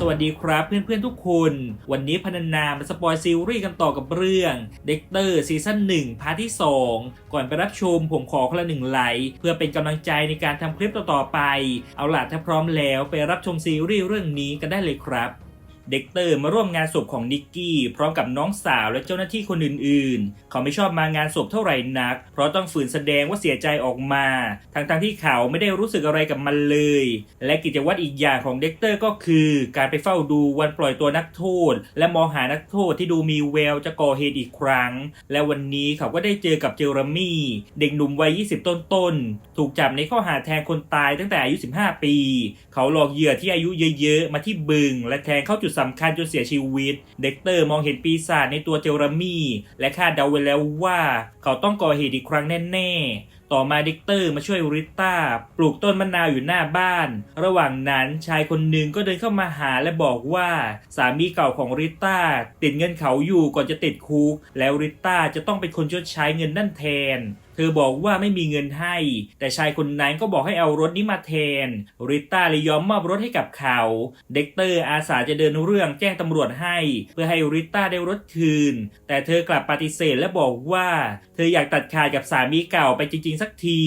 สวัสดีครับเพื่อนๆทุกคน วันนี้พนันนามาสปอยซีรีส์กันต่อกับเรื่องเด็กเตอร์ซีซั่น1พาร์ทที่ 2 ก่อนไปรับชมผมขอคนละหนึ่งไลค์เพื่อเป็นกำลังใจในการทำคลิปต่อๆไป เอาล่ะถ้าพร้อมแล้วไปรับชมซีรีส์เรื่องนี้กันได้เลยครับ เด็กเตอร์มาร่วมงานศพของนิกกี้ พร้อมกับน้องสาวและเจ้าหน้าที่คนอื่นๆ เขาไม่ชอบมางานศพเท่าไหร่นัก เพราะต้องฝืนแสดงว่าเสียใจออกมา ทั้งๆที่เขาไม่ได้รู้สึกอะไรกับมันเลย และกิจวัตรอีกอย่างของเด็กเตอร์ก็คือการไปเฝ้าดูวันปล่อยตัวนักโทษ และมองหานักโทษที่ดูมีแววจะก่อเหตุอีกครั้ง และวันนี้เขาก็ได้เจอกับเจอร์มี่ เด็กหนุ่มวัย 20 ต้นๆ ถูกจับในข้อหาแทงคนตายตั้งแต่อายุ 15 ปี เขาหลอกเหยื่อที่อายุเยอะๆ มาที่บึง และแทงเข้าจุดสำคัญจนเสียชีวิต เด็กเตอร์มองเห็นปีศาจในตัวเจอร์มี่ และคาดเดาไว้แล้วว่าเขาต้องก่อเหตุอีกครั้งแน่ๆ ต่อมาเด็กเตอร์มาช่วยริต้าปลูกต้นมะนาวอยู่หน้าบ้าน ระหว่างนั้นชายคนหนึ่งก็เดินเข้ามาหาและบอกว่าสามีเก่าของริต้าติดเงินเขาอยู่ก่อนจะติดคุก แล้วริต้าจะต้องเป็นคนชดใช้เงินนั่นแทน เธอบอกว่าไม่มีเงินให้ แต่ชายคนนั้นก็บอกให้เอารถนี้มาแทน ริต้าเลยยอมมอบรถให้กับเขา เด็กเตอร์อาสาจะเดินเรื่องแจ้งตำรวจให้ เพื่อให้ริต้าได้รถคืน แต่เธอกลับปฏิเสธและบอกว่า เธออยากตัดขาดกับสามีเก่าไปจริง ๆ สักที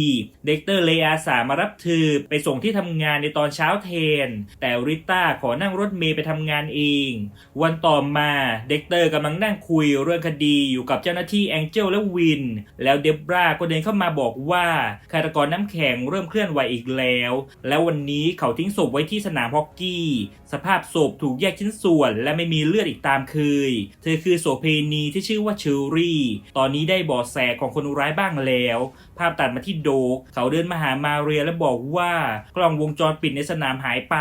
เด็กเตอร์เลยอาสามารับเธอไปส่งที่ทำงานในตอนเช้าแทน แต่ริต้าขอนั่งรถเมย์ไปทำงานเอง วันต่อมาเด็กเตอร์กำลังนั่งคุยเรื่องคดีอยู่กับเจ้าหน้าที่แองเจลและวิน แล้วเดบราก็เดินเข้ามาบอกว่าฆาตกรน้ำแข็งเริ่มเคลื่อนไหวอีกแล้ว แล้ววันนี้เขาทิ้งศพไว้ที่สนามฮอกกี้ สภาพศพถูกแยกชิ้นส่วน และไม่มีเลือดอีกตามเคย เธอคือโสเพณีที่ชื่อว่าเชอรี่ ตอนนี้ได้บาะแสของคนร้ายบ้างแล้ว ภาพตัดมาที่โดก เขาเดินมาหามาเรียและบอกว่ากล้องวงจรปิดในสนามหายไป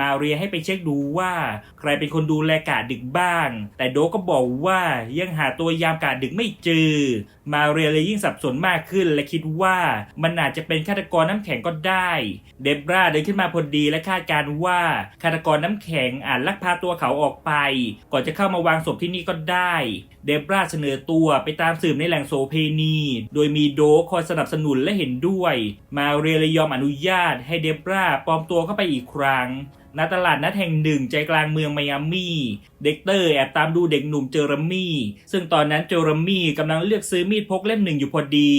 มาเรียให้ไปเช็คดูว่า ใครเป็นคนดูแลกาดดึกบ้าง แต่โดกก็บอกว่ายังหาตัวยามกาดดึกไม่เจอมาเรียเลยยิ่งสับสนมากขึ้น และคิดว่ามันอาจจะเป็นฆาตกรน้ำแข็งก็ได้ เดบราเดินขึ้นมาพอดีและคาดการณ์ว่าฆาตกรน้ำแข็งอาจลักพาตัวเขาออกไป ก่อนจะเข้ามาวางศพที่นี่ก็ได้ เดบราเสนอตัวไปตามสืบในแหล่งโสเพณี โดยมีโดคอยสนับสนุนและเห็นด้วย มาเรียเลยยอมอนุญาตให้เดบราปลอมตัวเข้าไปอีกครั้ง ณตลาดนัดแห่งหนึ่งใจกลางเมืองไมอามี่ เด็กเตอร์แอบตามดูเด็กหนุ่มเจอร์มี่ ซึ่งตอนนั้นเจอร์มี่กำลังเลือกซื้อมีดพกเล่มหนึ่งอยู่พอดี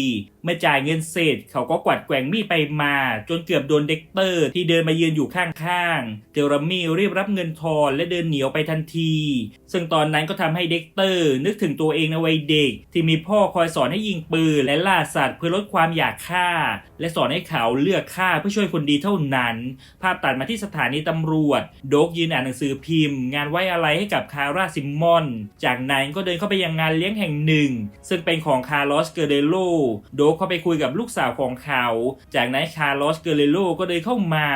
เมื่อจ่ายเงินเสร็จเขาก็กวัดแกว่งมีดไปมา จนเกือบโดนเด็กเตอร์ที่เดินมายืนอยู่ข้างๆ เจอร์มี่รีบรับเงินทอนและเดินหนีออกไปทันที ซึ่งตอนนั้นก็ทำให้เด็กเตอร์นึกถึงตัวเองในวัยเด็ก ที่มีพ่อคอยสอนให้ยิงปืนและล่าสัตว์เพื่อลดความอยากฆ่า และสอนให้เขาเลือกฆ่าเพื่อช่วยคนดีเท่านั้น ภาพตัดมาที่สถานีตำรวจ โดกยืนอ่านหนังสือพิมพ์ งานไว้อะไรให้กับคาร่าซิมมอน จากนั้นก็เดินเข้าไปยังงานเลี้ยงแห่งหนึ่ง ซึ่งเป็นของคาร์ลอสเกเรโลโดกเข้าไปคุยกับลูกสาวของเขา จากนั้นคาร์ลอสเกเรโลก็เดินเข้ามา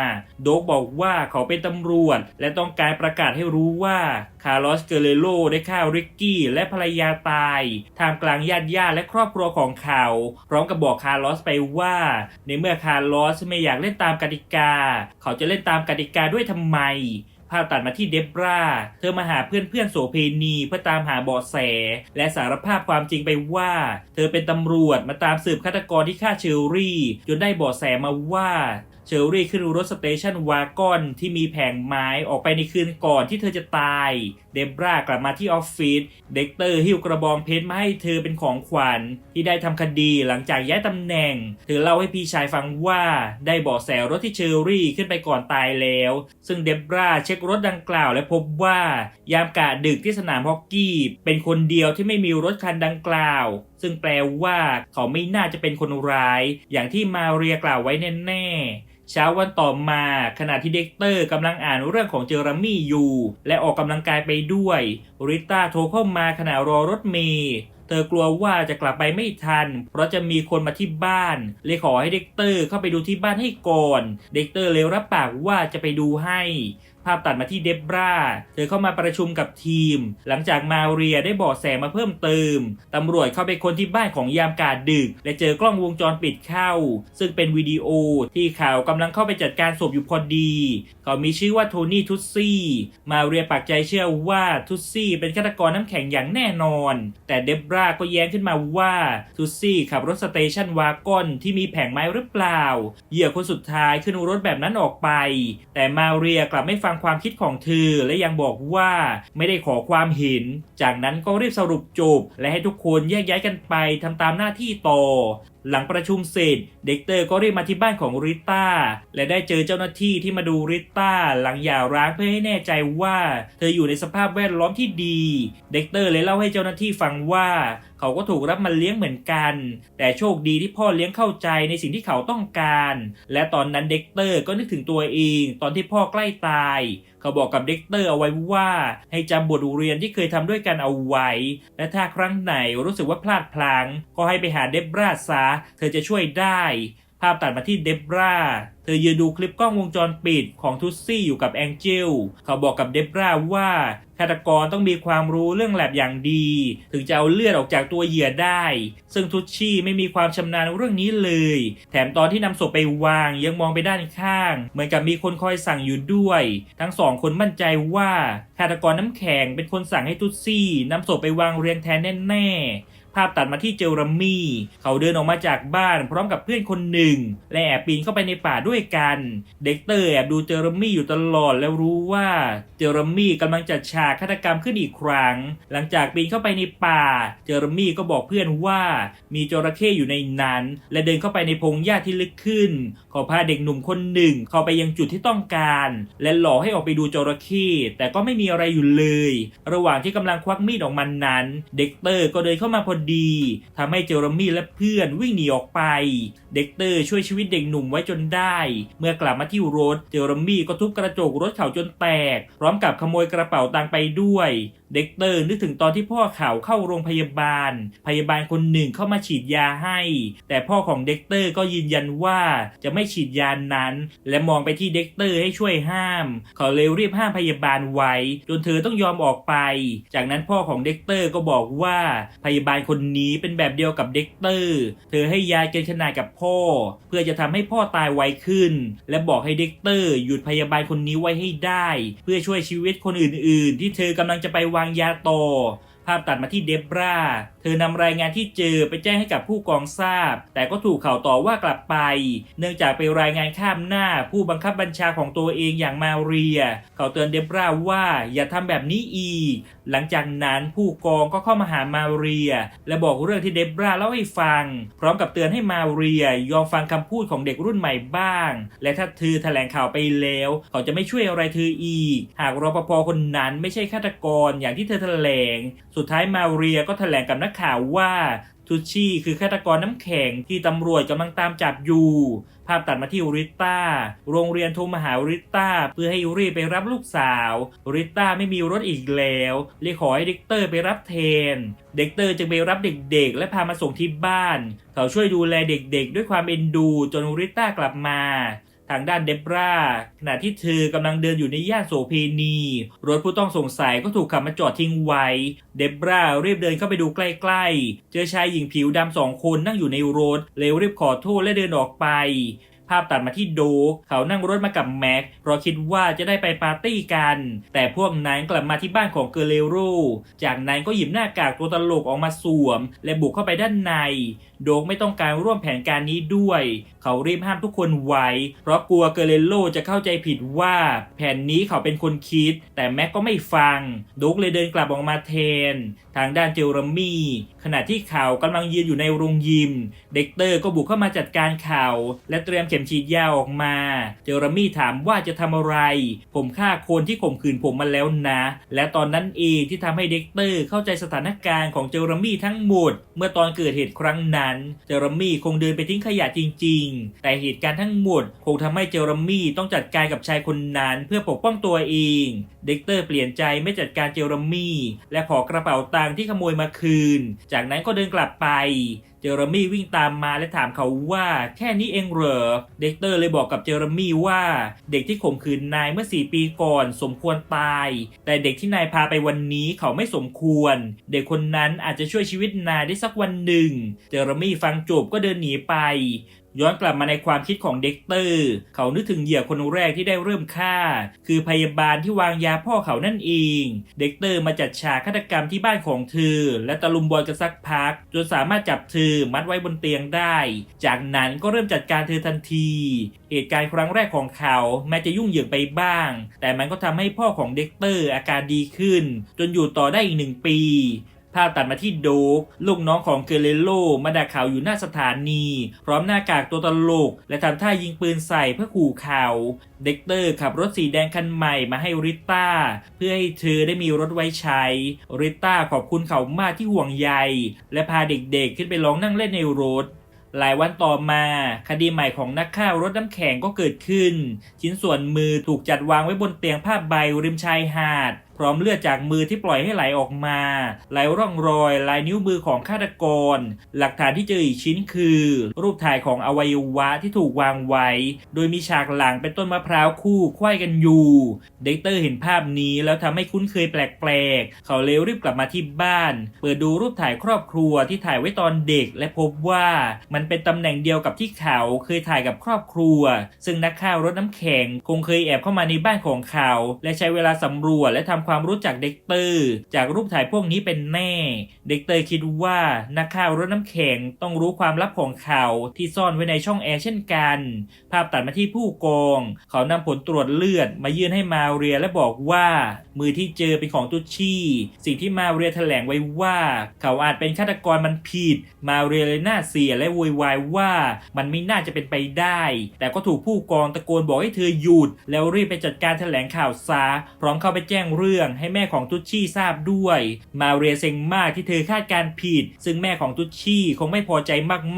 โดกบอกว่าเขาเป็นตำรวจ และต้องการประกาศให้รู้ว่าคาร์ลอสเกเรโลได้ฆ่าริกกี้และภรรยาตายท่ามกลางญาติญาติและครอบครัวของเขา พร้อมกับบอกคาร์ลอสไปว่า ในเมื่อคาร์ลอสไม่อยากเล่นตามกติกา เขาจะเล่นตามกติกาด้วยทำไมภาพตัดมาที่เดบราเธอมาหาเพื่อนเพื่อนๆโสเพณีเพื่อตามหาเบาะแส และสารภาพความจริงไปว่า เธอเป็นตำรวจมาตามสืบฆาตกรที่ฆ่าเชอรี่ จนได้เบาะแสมาว่า เชอรี่ขึ้นรถสเตชันวากอนที่มีแผงไม้ออกไปในคืนก่อนที่เธอจะตาย เดบรากลับมาที่ออฟฟิศเด็กเตอร์หิ้วกระบองเพชรมาให้เธอเป็นของขวัญที่ได้ทำคดีหลังจากย้ายตำแหน่ง เธอเล่าให้พี่ชายฟังว่าได้เบาะแสรถที่เชอรี่ขึ้นไปก่อนตายแล้ว ซึ่งเดบราเช็ครถดังกล่าวและพบว่า ยามกะดึกที่สนามฮอกกี้ เป็นคนเดียวที่ไม่มีรถคันดังกล่าว ซึ่งแปลว่าเขาไม่น่าจะเป็นคนร้าย อย่างที่มาเรียกล่าวไว้แน่ๆ เช้าวันต่อมาขณะที่เด็กเตอร์กำลังอ่านเรื่องของเจอร์มี่อยู่ และออกกำลังกายไปด้วย ริต้าโทรเข้ามาขณะรอรถเมย์เธอกลัวว่าจะกลับไปไม่ทัน เพราะจะมีคนมาที่บ้าน เลยขอให้เด็กเตอร์เข้าไปดูที่บ้านให้ก่อน เด็กเตอร์เลยรับปากว่าจะไปดูให้ ภาพตัดมาที่เดบราเธอเข้ามาประชุมกับทีม หลังจากมาเรียได้บาะแสมาเพิ่มเติมตำรวจเข้าไปค้นที่บ้านของยามกาดดึก และเจอกล้องวงจรปิดเข้า ซึ่งเป็นวิดีโอที่เขาวกำลังเข้าไปจัดการศพอยู่พอดี เขามีชื่อว่าโทนี่ทุตซี่ มาเรียปักใจเชื่อว่าทุตซี่เป็นฆาตกรน้ำแข็งอย่างแน่นอน แต่เดบราก็แย้งขึ้นมาว่าทุตซี่ขับรถสเตชันวากอนที่มีแผงไม้หรือเปล่า เหยื่อคนสุดท้ายขึ้นรถแบบนั้นออกไป แต่มาเรียกลับไม่ฟังความคิดของเธอ และยังบอกว่าไม่ได้ขอความเห็น จากนั้นก็รีบสรุปจบ และให้ทุกคนแยกย้ายกันไปทำตามหน้าที่ต่อหลังประชุมเสร็จ เด็กเตอร์ก็รีบมาที่บ้านของริต้า และได้เจอเจ้าหน้าที่ที่มาดูริต้าหลังหย่าร้างเพื่อให้แน่ใจว่า เธออยู่ในสภาพแวดล้อมที่ดี เด็กเตอร์เลยเล่าให้เจ้าหน้าที่ฟังว่า เขาก็ถูกรับมาเลี้ยงเหมือนกัน แต่โชคดีที่พ่อเลี้ยงเข้าใจในสิ่งที่เขาต้องการ และตอนนั้นเด็กเตอร์ก็นึกถึงตัวเอง ตอนที่พ่อใกล้ตายเขาบอกกับเด็กเตอร์เอาไว้ว่าให้จำบทเรียนที่เคยทำด้วยกันเอาไว้ และถ้าครั้งไหนรู้สึกว่าพลาดพลัง้ง ก็ให้ไปหาเดบราซะเธอจะช่วยได้ภาพตัดมาที่เดบราเธอยืนดูคลิปกล้องวงจรปิดของทุตซี่อยู่กับแองเจล เขาบอกกับเดบราว่า ฆาตกรต้องมีความรู้เรื่องแลบอย่างดี ถึงจะเอาเลือดออกจากตัวเหยื่อได้ ซึ่งทุชชี่ไม่มีความชำนาญเรื่องนี้เลย แถมตอนที่นำศพไปวางยังมองไปด้านข้าง เหมือนกับมีคนคอยสั่งอยู่ด้วย ทั้งสองคนมั่นใจว่าฆาตกรน้ำแข็งเป็นคนสั่งให้ทุตชี่นำศพไปวางเรียงแทนแน่ๆ ภาพตัดมาที่เจอรัมมี่ เขาเดินออกมาจากบ้านพร้อมกับเพื่อนคนหนึ่ง และแอบปีนเข้าไปในป่าด้วยกัน เด็กเตอร์แอบดูเจอรัมมี่อยู่ตลอดแล้วรู้ว่าเจอรัมมี่กำลังจัดฉากฆาตกรรมขึ้นอีกครั้ง หลังจากปีนเข้าไปในป่า เจอรัมมี่ก็บอกเพื่อนว่ามีจระเข้อยู่ในนั้น และเดินเข้าไปในพงหญ้าที่ลึกขึ้นขาพาเด็กหนุ่มคนหนึ่งเข้าไปยังจุดที่ต้องการ และหลอกให้ออกไปดูจระเข้แต่ก็ไม่มีอะไรอยู่เลย ระหว่างที่กำลังควักมีดออกมานั้น เด็กเตอร์ก็เดินเข้ามาพอดีทำให้เจอร์มี่และเพื่อนวิ่งหนีออกไป เด็กเตอร์ช่วยชีวิตเด็กหนุ่มไว้จนได้ เมื่อกลับมาที่รถเจอร์มี่ก็ทุบกระจกรถเขาจนแตก พร้อมกับขโมยกระเป๋าตังไปด้วย เด็กเตอร์นึกถึงตอนที่พ่อเขาเข้าโรงพยาบาล พยาบาลคนหนึ่งเข้ามาฉีดยาให้ แต่พ่อของเด็กเตอร์ก็ยืนยันว่าจะไม่ฉีดยานั้น และมองไปที่เด็กเตอร์ให้ช่วยห้าม เขาเลยรีบห้ามพยาบาลไว้ จนเธอต้องยอมออกไป จากนั้นพ่อของเด็กเตอร์ก็บอกว่าพยาบาลคนนี้เป็นแบบเดียวกับเด็กเตอร์ เธอให้ยาเกินขนาดกับพ่อ เพื่อจะทำให้พ่อตายไวขึ้น และบอกให้เด็กเตอร์หยุดพยาบาลคนนี้ไว้ให้ได้ เพื่อช่วยชีวิตคนอื่น ๆ ที่เธอกำลังจะไปววางยาโต ภาพตัดมาที่เดบรา เธอนำรายงานที่เจอไปแจ้งให้กับผู้กองทราบ แต่ก็ถูกเขาต่อว่ากลับไป เนื่องจากไปรายงานข้ามหน้าผู้บังคับบัญชาของตัวเองอย่างมาเรีย เขาเตือนเดบราว่าอย่าทำแบบนี้อีก หลังจากนั้นผู้กองก็เข้ามาหามาเรีย และบอกเรื่องที่เดบราเล่าให้ฟัง พร้อมกับเตือนให้มาเรียยอมฟังคำพูดของเด็กรุ่นใหม่บ้าง และถ้าเธอแถลงข่าวไปแล้ว เขาจะไม่ช่วยอะไรเธออีก หากรปภคนนั้นไม่ใช่ฆาตกรอย่างที่เธอแถลงสุดท้ายมาเรียก็แถลงกับนักข่าวว่าทูชี่คือฆาตกรน้ำแข็งที่ตำรวจกำลังตามจับอยู่ ภาพตัดมาที่ริต้า โรงเรียนโทรมาหาริต้าเพื่อให้รีบไปรับลูกสาว ริต้าไม่มีรถอีกแล้วเลยขอให้เด็กเตอร์ไปรับแทน เด็กเตอร์จึงไปรับเด็กๆ และพามาส่งที่บ้าน เขาช่วยดูแลเด็กๆ ด้วยความเอ็นดูจนริต้ากลับมา ทางด้านเดบราขณะที่เธอกำลังเดินอยู่ในย่านโสเพณี รถผู้ต้องสงสัยก็ถูกขับมาจอดทิ้งไว้ เดบรารีบเดินเข้าไปดูใกล้ๆ เจอชายหญิงผิวดำสองคนนั่งอยู่ในรถเลยรีบขอโทษและเดินออกไป ภาพตัดมาที่โดกเขานั่งรถมากับแม็ก เพราะคิดว่าจะได้ไปปาร์ตี้กัน แต่พวกนั้นกลับมาที่บ้านของเกเรโรจากนั้นก็หยิบหน้ากากตัวตลกออกมาสวม และบุกเข้าไปด้านใน โดกไม่ต้องการร่วมแผนการนี้ด้วย เขารีบห้ามทุกคนไว้ เพราะกลัวเกเรโลจะเข้าใจผิดว่า แผนนี้เขาเป็นคนคิด แต่แม็กก็ไม่ฟัง โดกเลยเดินกลับออกมาแทน ทางด้านเจอร์มี่ ณะที่เขากำลังยืนอยู่ในโรงยิม เด็กเตอร์ก็บุกเข้ามาจัดการเขา และเตรียมเข็มฉีดยาออกมา เจอร์มี่ถามว่าจะทำอะไร ผมฆ่าคนที่ข่มขืนผมมาแล้วนะ และตอนนั้นเองที่ทำให้เด็กเตอร์เข้าใจสถานการณ์ของเจอร์มี่ทั้งหมด เมื่อตอนเกิดเหตุครั้งนั้น เจอร์มี่คงเดินไปทิ้งขยะจริง ๆ แต่เหตุการณ์ทั้งหมด คงทำให้เจอร์มี่ต้องจัดการกับชายคนนั้นเพื่อปกป้องตัวเอง เด็กเตอร์เปลี่ยนใจไม่จัดการเจอร์มี่และขอกระเป๋าตังค์ที่ขโมยมาคืนจากนั้นก็เดินกลับไป เจอร์มี่วิ่งตามมาและถามเขาว่าแค่นี้เองเหรอ เด็กเตอร์เลยบอกกับเจอร์มี่ว่า เด็กที่ข่มขืนนายเมื่อ 4 ปีก่อน สมควรตาย แต่เด็กที่นายพาไปวันนี้เขาไม่สมควร เด็กคนนั้นอาจจะช่วยชีวิตนายได้สักวันหนึ่ง เจอร์มี่ฟังจบก็เดินหนีไป ย้อนกลับมาในความคิดของเด็กเตอร์ เขานึกถึงเหยื่อคนแรกที่ได้เริ่มฆ่า คือพยาบาลที่วางยาพ่อเขานั่นเอง เด็กเตอร์มาจัดฉากฆาตกรรมที่บ้านของเธอ และตะลุมบอลกันสักพัก จนสามารถจับเธอมัดไว้บนเตียงได้ จากนั้นก็เริ่มจัดการเธอทันที เหตุการณ์ครั้งแรกของเขาแม้จะยุ่งเหยิงไปบ้าง แต่มันก็ทำให้พ่อของเด็กเตอร์อาการดีขึ้น จนอยู่ต่อได้อีกหนึ่งปี ภาพตัดมาที่โดกลูกน้องของเกเรโลมาด่าเขาวอยู่หน้าสถานี พร้อมหน้ากากตัวตลก และทำท่ายิงปืนใส่เพื่อขู่เขาเด็กเตอร์ขับรถสีแดงคันใหม่มาให้ริต้า เพื่อให้เธอได้มีรถไว้ใช้ ริต้าขอบคุณเขามากที่ห่วงใย และพาเด็กๆขึ้นไปลองนั่งเล่นในรถหลายวันต่อมา คดีใหม่ของนักฆ่ารถน้ำแข็งก็เกิดขึ้น ชิ้นส่วนมือถูกจัดวางไว้บนเตียงผ้าใบริมชายหาด พร้อมเลือดจากมือที่ปล่อยให้ไหลออกมาไหลร่องรอยลายนิ้วมือของฆาตกร หลักฐานที่เจออีกชิ้นคือ รูปถ่ายของอวัยวะที่ถูกวางไว้ โดยมีฉากหลังเป็นต้นมะพร้าวคู่ไขว้กันอยู่ เด็กเตอร์เห็นภาพนี้แล้วทำให้คุ้นเคยแปลกๆ เขาเลยรีบกลับมาที่บ้าน เปิดดูรูปถ่ายครอบครัวที่ถ่ายไว้ตอนเด็ก และพบว่ามันเป็นตำแหน่งเดียวกับที่เขาเคยถ่ายกับครอบครัว ซึ่งนักข่าวรถน้ำแข็งคงเคยแอบเข้ามาในบ้านของเขา และใช้เวลาสำรวจและทำความรู้จักเด็กเตอร์ จากรูปถ่ายพวกนี้เป็นแน่ เด็กเตอร์คิดว่านักข่าวรถน้ำแข็งต้องรู้ความลับของเขาวที่ซ่อนไว้ในช่องแอร์เช่นกัน ภาพตัดมาที่ผู้กอง เขานำผลตรวจเลือดมายื่นให้มาเรียและบอกว่า มือที่เจอเป็นของตุชชี่ สิ่งที่มาเรียแถลงไว้ว่า เขาอาจเป็นฆาตกรมันผิด มาเรียเลยหน่าเสียและโวยวายว่ามันไม่น่าจะเป็นไปได้ แต่ก็ถูกผู้กองตะโกนบอกให้เธอหยุด แล้วรีบไปจัดการแถลงข่าวซะพร้อมเข้าไปแจ้งเรื่องให้แม่ของตุชชี่ทราบด้วย มาเรียเซ็งมากที่เธอคาดการผิด ซึ่งแม่ของตุชชี่คงไม่พอใจ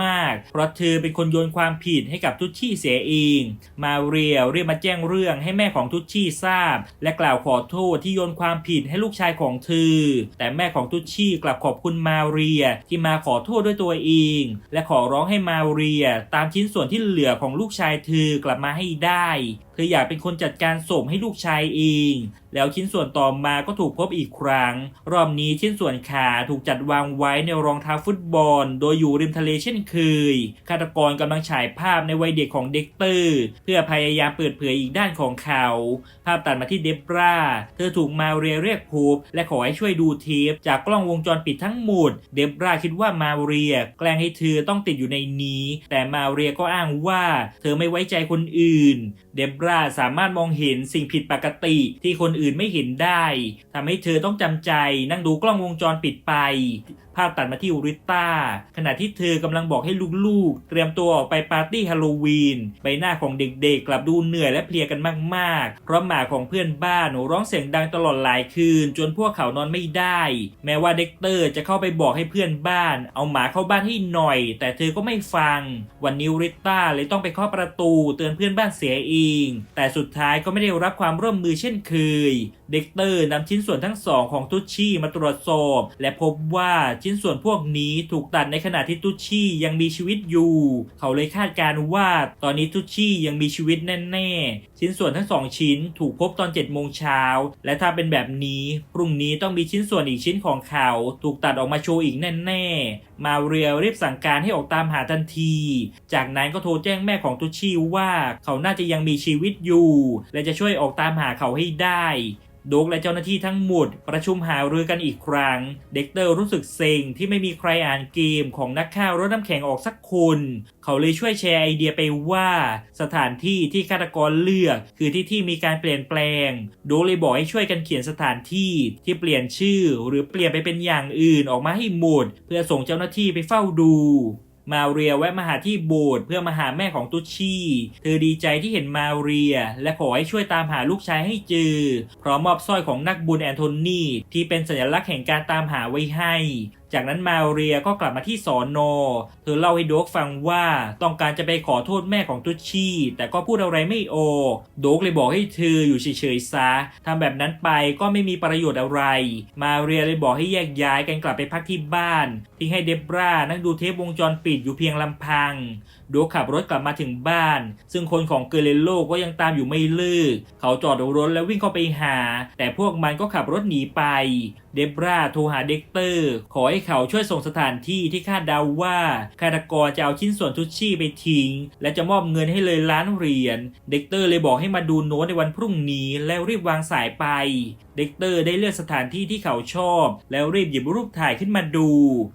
มากๆ เพราะเธอเป็นคนโยนความผิดให้กับตุชชี่เสียเอง มาเรียเรียกมาแจ้งเรื่องให้แม่ของตุชชี่ทราบ และกล่าวขอโทษที่โยนความผิดให้ลูกชายของเธอ แต่แม่ของตุชชี่กลับขอบคุณมาเรียที่มาขอโทษด้วยตัวเอง และขอร้องให้มาเรียตามชิ้นส่วนที่เหลือของลูกชายเธอกลับมาให้ได้ เธออยากเป็นคนจัดการศพให้ลูกชายเอง แล้วชิ้นส่วนต่อมาก็ถูกพบอีกครั้ง รอบนี้ชิ้นส่วนขาถูกจัดวางไว้ในรองเท้าฟุตบอล โดยอยู่ริมทะเลเช่นเคยฆาตกรกำลังฉายภาพในวัยเด็กของเด็กเตอร์ เพื่อพยายามเปิดเผยอีกด้านของเขา ภาพตัดมาที่เดบราเธอถูกมาเรียเรียกพบและขอให้ช่วยดูเทปจากกล้องวงจรปิดทั้งหมด เดบราคิดว่ามาเรียแกล้งให้เธอต้องติดอยู่ในนี้ แต่มาเรียก็อ้างว่า เธอไม่ไว้ใจคนอื่นเดบราสามารถมองเห็นสิ่งผิดปกติที่คนอื่นไม่เห็นได้ทำให้เธอต้องจำใจนั่งดูกล้องวงจรปิดไปภาพตัดมาที่ริต้าขณะที่เธอกำลังบอกให้ลูกๆ เตรียมตัวออกไปปาร์ตี้ฮาโลวีนใบหน้าของเด็กๆ กลับดูเหนื่อยและเพลียกันมากๆ เพราะหมาของเพื่อนบ้านร้องเสียงดังตลอดหลายคืน จนพวกเขานอนไม่ได้ แม้ว่าเด็กเตอร์จะเข้าไปบอกให้เพื่อนบ้าน เอาหมาเข้าบ้านให้หน่อย แต่เธอก็ไม่ฟัง วันนี้ริต้าเลยต้องไปเคาะประตู เตือนเพื่อนบ้านเสียเอง แต่สุดท้ายก็ไม่ได้รับความร่วมมือเช่นเคย เด็กเตอร์นำชิ้นส่วนทั้งสองของตุชชี่มาตรวจสอบ และพบว่าชิ้นส่วนพวกนี้ถูกตัดในขณะที่ตุชชี่ยังมีชีวิตอยู่ เขาเลยคาดการณ์ว่าตอนนี้ตุชชี่ยังมีชีวิตแน่ๆ ชิ้นส่วนทั้งสองชิ้นถูกพบตอน7จ็ดโมงเช้าและถ้าเป็นแบบนี้พรุ่งนี้ต้องมีชิ้นส่วนอีกชิ้นของเขาถูกตัดออกมาโชว์อีกแน่ๆ มาเรียรีบสั่งการให้ออกตามหาทันที จากนั้นก็โทรแจ้งแม่ของตุชชี่ว่าเขาน่าจะยังมีชีวิตอยู่ และจะช่วยออกตามหาเขาให้ได้โดกและเจ้าหน้าที่ทั้งหมดประชุมหารือกันอีกครั้ง เด็กเตอร์รู้สึกเซ็งที่ไม่มีใครอ่านเกมของนักข่าวรถน้ำแข็งออกสักคน เขาเลยช่วยแชร์ไอเดียไปว่า สถานที่ที่ฆาตกรเลือก คือที่ที่มีการเปลี่ยนแปลง โดกเลยบอกให้ช่วยกันเขียนสถานที่ที่เปลี่ยนชื่อ หรือเปลี่ยนไปเป็นอย่างอื่นออกมาให้หมด เพื่อส่งเจ้าหน้าที่ไปเฝ้าดู มาเรียแวะมาหาที่โบสถ์เพื่อมาหาแม่ของตุชชี่เธอดีใจที่เห็นมาเรีย และขอให้ช่วยตามหาลูกชายให้เจอพร้อมมอบสร้อยของนักบุญแอนโทนีที่เป็นสัญลักษณ์แห่งการตามหาไว้ให้ จากนั้นมาเรียก็กลับมาที่สอนอเธอเล่าให้โดกฟังว่าต้องการจะไปขอโทษแม่ของตุชชี่แต่ก็พูดอะไรไม่ออกโดกเลยบอกให้เธออยู่เฉยๆซะทำแบบนั้นไปก็ไม่มีประโยชน์อะไร มาเรียเลยบอกให้แยกย้ายกันกลับไปพักที่บ้านทิ้งให้เดบรานั่งดูเทปวงจรปิดอยู่เพียงลำพัง โดกขับรถกลับมาถึงบ้าน ซึ่งคนของเกเรโลก็ยังตามอยู่ไม่เลิกเขาจอดรถแล้ววิ่งเข้าไปหา แต่พวกมันก็ขับรถหนีไป เดบราโทรหาเด็กเตอร์ ขอให้ให้เขาช่วยส่งสถานที่ที่คาดเดาว่าฆาตกรจะเอาชิ้นส่วนทุชชี่ไปทิ้ง และจะมอบเงินให้เลยล้านเหรียญเด็กเตอร์เลยบอกให้มาดูโน้ตในวันพรุ่งนี้แล้วรีบวางสายไป เด็กเตอร์ได้เลือกสถานที่ที่เขาชอบ แล้วรีบหยิบรูปถ่ายขึ้นมาดู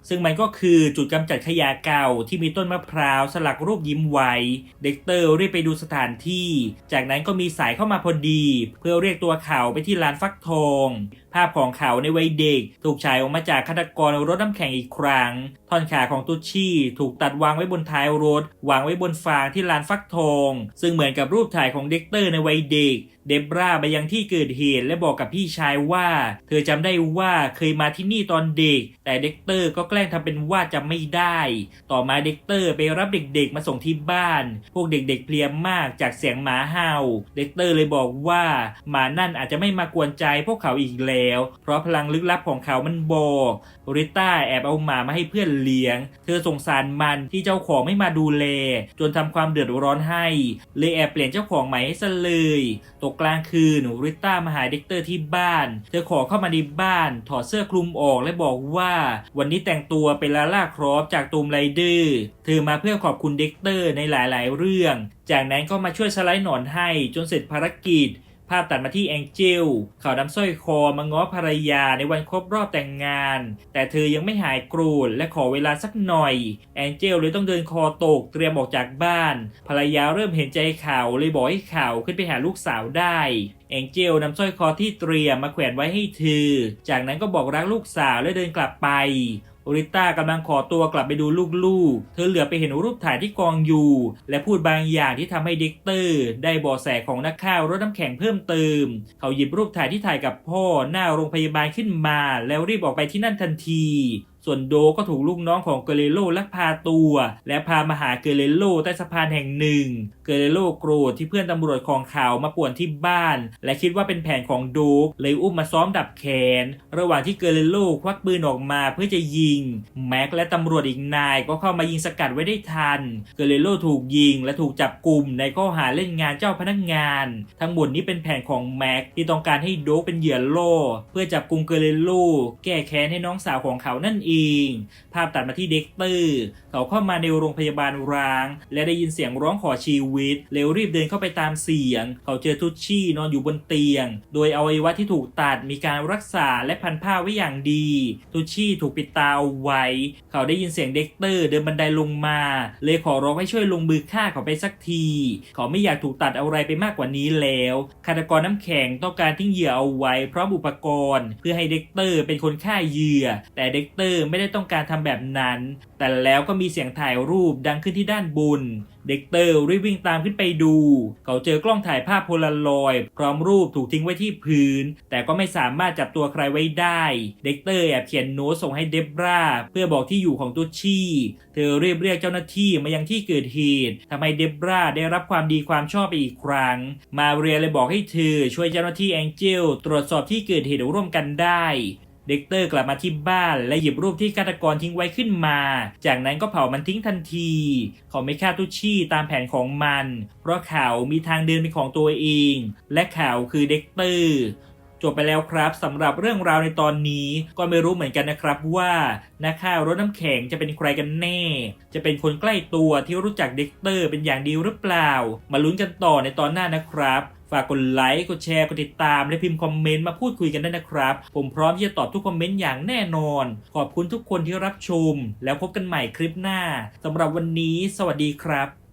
ซึ่งมันก็คือจุดกำจัดขยะเก่าที่มีต้นมะพร้าวสลักรูปยิ้มไว้ เด็กเตอร์รีบไปดูสถานที่ จากนั้นก็มีสายเข้ามาพอดี เพื่อเรียกตัวเขาไปที่ร้านฟักทอง ภาพของเขาในวัยเด็ก ถูกฉายออกมาจากฆาตกรรถน้ำแข็งอีกครั้ง ท่อนขาของตุชชี่ถูกตัดวางไว้บนท้ายรถ วางไว้บนฟางที่ลานฟักทอง ซึ่งเหมือนกับรูปถ่ายของเด็กเตอร์ในวัยเด็ก เดบราไปยังที่เกิดเหตุและบอกกับพี่ชายว่า เธอจำได้ว่าเคยมาที่นี่ตอนเด็ก แต่เด็กเตอร์ก็แกล้งทำเป็นว่าจำไม่ได้ ต่อมาเด็กเตอร์ไปรับเด็กๆมาส่งที่บ้าน พวกเด็กๆเพลียมากจากเสียงหมาเห่า เด็กเตอร์เลยบอกว่าหมานั่นอาจจะไม่มากวนใจพวกเขาอีกแล้ว เพราะพลังลึกลับของเขามันบอกริต้าแอบเอาหมามาให้เพื่อนเลี้ยง เธอสงสารมันที่เจ้าของไม่มาดูแล จนทำความเดือดร้อนให้ เลยแอบเปลี่ยนเจ้าของใหม่ให้ซะเลย ตกกลางคืนริต้ามาหาเด็กเตอร์ที่บ้านเธอขอเข้ามาในบ้าน ถอดเสื้อคลุมออกและบอกว่า วันนี้แต่งตัวเป็นลาล่าครอฟจากตูมไรเดอร์เธอมาเพื่อขอบคุณเด็กเตอร์ในหลายๆ เรื่อง จากนั้นก็มาช่วยสไลด์หนอนให้จนเสร็จภารกิจ ภาพตัดมาที่แองเจลเขานำสร้อยคอมาง้อภรรยาในวันครบรอบแต่งงาน แต่เธอยังไม่หายกรธและขอเวลาสักหน่อย แองเจลเลยต้องเดินคอตกเตรียมออกจากบ้าน ภรรยาเริ่มเห็นใจเขาเลยบอกให้เขาขึ้นไปหาลูกสาวได้แองเจลนำสร้อยคอที่เตรียมมาแขวนไว้ให้เธอ จากนั้นก็บอกรักลูกสาวและเดินกลับไป โอริต้ากำลังขอตัวกลับไปดูลูกๆ เธอเหลือไปเห็นรูปถ่ายที่กองอยู่ และพูดบางอย่างที่ทำให้เด็กเตอร์ ได้เบาะแสของนักข่าวรถน้ำแข็งเพิ่มเติม เขาหยิบรูปถ่ายที่ถ่ายกับพ่อหน้าโรงพยาบาลขึ้นมา แล้วรีบออกไปที่นั่นทันที ส่วนโดก็ถูกลูกน้องของเกเรโลลักพาตัว และพามาหาเกเรโลใต้สะพานแห่งหนึ่ง เกเรโลโกรธที่เพื่อนตำรวจของเขามาป่วนที่บ้าน และคิดว่าเป็นแผนของโดกเลยอุ้มมาซ้อมดับแขน ระหว่างที่เกเรโลควักปืนออกมาเพื่อจะยิง แม็กและตำรวจอีกนายก็เข้ามายิงสกัดไว้ได้ทัน เกเรโลถูกยิงและถูกจับกลุ่มในข้อหาเล่นงานเจ้าพนักงาน ทั้งหมดนี้เป็นแผนของแม็กที่ต้องการให้โดกเป็นเหยื่อโลเพื่อจับกลุ่มเกเรโลแก้แค้นให้น้องสาวของเขานั่นเองภาพตัดมาที่เด็กเตอร์เขาเข้ามาในโรงพยาบาลร้าง และได้ยินเสียงร้องขอชีวิต เร็วรีบเดินเข้าไปตามเสียง เขาเจอทุชชี่นอนอยู่บนเตียง โดยอวัยวะที่ถูกตัดมีการรักษาและพันผ้าไว้อย่างดี ทุชชี่ถูกปิดตาเอาไว้ เขาได้ยินเสียงเด็กเตอร์เดินบันไดลงมา เลยขอร้องให้ช่วยลงมือฆ่าเขาไปสักที เขาไม่อยากถูกตัดอะไรไปมากกว่านี้แล้วฆาตกรน้ำแข็งต้องการทิ้งเหยื่อเอาไว้พร้อมอุปกรณ์ เพื่อให้เด็กเตอร์เป็นคนฆ่าเหยื่อ แต่เด็กเตอร์ไม่ได้ต้องการทำแบบนั้น แต่แล้วก็มีเสียงถ่ายรูปดังขึ้นที่ด้านบน เด็กเตอร์รีบวิ่งตามขึ้นไปดู เขาเจอกล้องถ่ายภาพโพลารอยด์พร้อมรูปถูกทิ้งไว้ที่พื้น แต่ก็ไม่สามารถจับตัวใครไว้ได้ เด็กเตอร์แอบเขียนโน้ตส่งให้เดบราเพื่อบอกที่อยู่ของตุชชี่ เธอรีบเรียกเจ้าหน้าที่มายังที่เกิดเหตุทำให้เดบราได้รับความดีความชอบไปอีกครั้ง มาเรียเลยบอกให้เธอช่วยเจ้าหน้าที่แองเจลตรวจสอบที่เกิดเหตุร่วมกันได้ เด็กเตอร์กลับมาที่บ้านและหยิบรูปที่ฆาตกรทิ้งไว้ขึ้นมา จากนั้นก็เผามันทิ้งทันที เขาไม่ฆ่าตุชชี่ตามแผนของมัน เพราะเขามีทางเดินเป็นของตัวเอง และเขาคือเด็กเตอร์จบไปแล้วครับสำหรับเรื่องราวในตอนนี้ก็ไม่รู้เหมือนกันนะครับว่านักข่ารถน้ำแข็งจะเป็นใครกันแน่ จะเป็นคนใกล้ตัวที่รู้จักเด็กเตอร์เป็นอย่างดีหรือเปล่า มาลุ้นกันต่อในตอนหน้านะครับากกดไลค์กดแชร์กดติดตาม และพิมพ์คอมเมนต์มาพูดคุยกันได้นะครับ ผมพร้อมที่จะตอบทุกคอมเมนต์อย่างแน่นอน ขอบคุณทุกคนที่รับชม แล้วพบกันใหม่คลิปหน้าสำหรับวันนี้ สวัสดีครับ